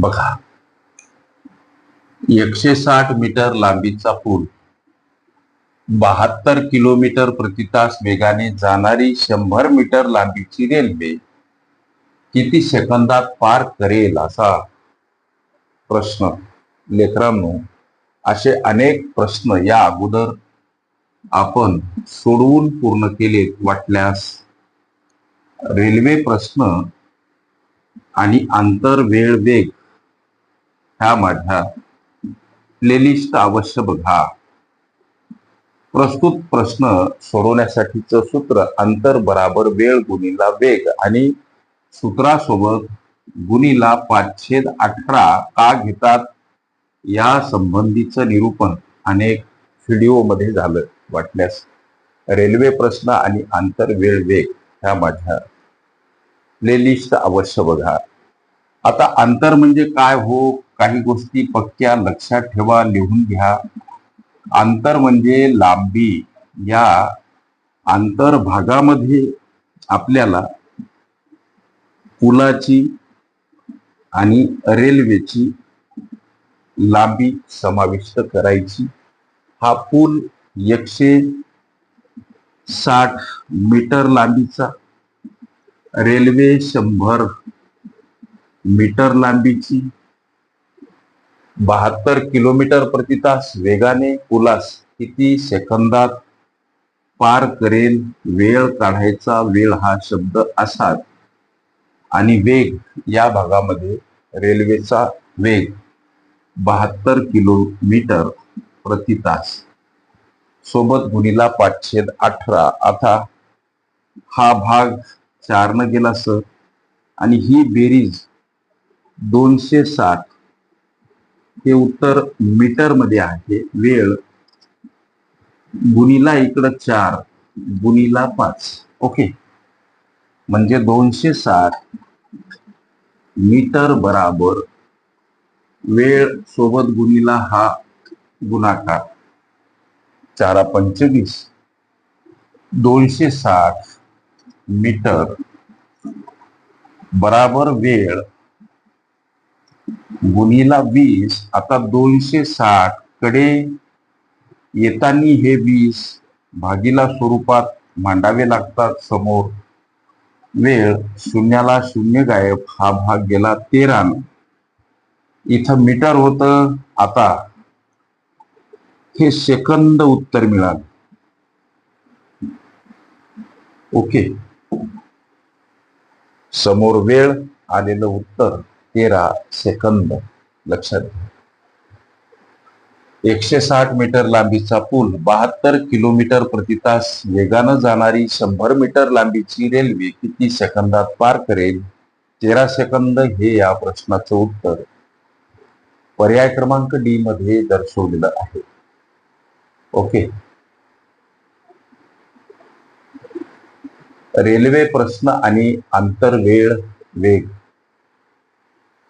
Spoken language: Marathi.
बघा. एकशे साठ मीटर लांबीचा पूल. बहात्तर किलोमीटर प्रति तास वेगाने जाणारी शंभर मीटर लांबीची रेल्वे. किती सेकंदात पार करेल असा प्रश्न. लेकरांनो असे अनेक प्रश्न या अगोदर आपण सोडवून पूर्ण केलेत वाटल्यास. रेल्वे प्रश्न आणि आंतर वेळ वेग ह्या माझ्या प्लेलिस्ट अवश्य बघा. प्रस्तुत प्रश्न सोडवण्यासाठीचं सूत्र अंतर बराबर वेळ गुणीला वेग आणि सूत्रासोबत गुणीला पाचशेद अठरा का घेतात? या संबंधीचं निरूपण अनेक व्हिडिओमध्ये झालं वाटल्यास. रेल्वे प्रश्न आणि आंतर वेळ वेग ह्या माझ्या प्लेलिस्ट अवश्य बघा. आता अंतर म्हणजे काय हो? काही गोष्टी पक्क्या लक्षात ठेवा लिहून घ्या. अंतर म्हणजे लांबी. या आंतर भागामध्ये आपल्याला पुलाची आणि रेल्वेची लांबी समाविष्ट करायची. हा पूल एकशे साठ मीटर लांबीचा रेल्वे शंभर मीटर लांबीची बहात्तर किलोमीटर प्रति तास वेगाने पुलास किती सेकंदात पार करेल वेळ काढायचा वेळ हा शब्द असाच. आणि वेग या भागामध्ये रेल्वेचा वेग बहात्तर किलोमीटर प्रति तास. सोबत गुणीला पाचशे अठरा. आता हा भाग चारनं गेला सर. आणि ही बेरीज दोनशे साठ हे उत्तर मीटरमध्ये आहे. वेळ. गुणीला इकडं चार गुणीला पाच. ओके. म्हणजे दोनशे साठ मीटर बराबर वेळ सोबत गुणीला हा गुणाकार. चारा पंचवीस. दोनशे साठ मीटर बराबर वेळ गुणीला वीस आता दोनशे साठकडे येतानी हे वीस भागीला स्वरूपात मांडावे लागतात समोर. वेळ शून्याला शून्य गायब हा भाग गेला तेरा इथं मीटर होत आता. हे सेकंद उत्तर मिळालं. ओके. समोर वेळ आलेलं उत्तर. तेरा सेकंद लक्षात घ्या. एकशे साठ मीटर लांबीचा पूल बहात्तर किलोमीटर प्रति तास वेगानं जाणारी शंभर मीटर लांबीची रेल्वे किती सेकंदात पार करेल? तेरा सेकंद हे या प्रश्नाचं उत्तर. पर्याय क्रमांक डी मध्ये दर्शवलेलं आहे. ओके. रेल्वे प्रश्न आणि आंतरवेळ वेग.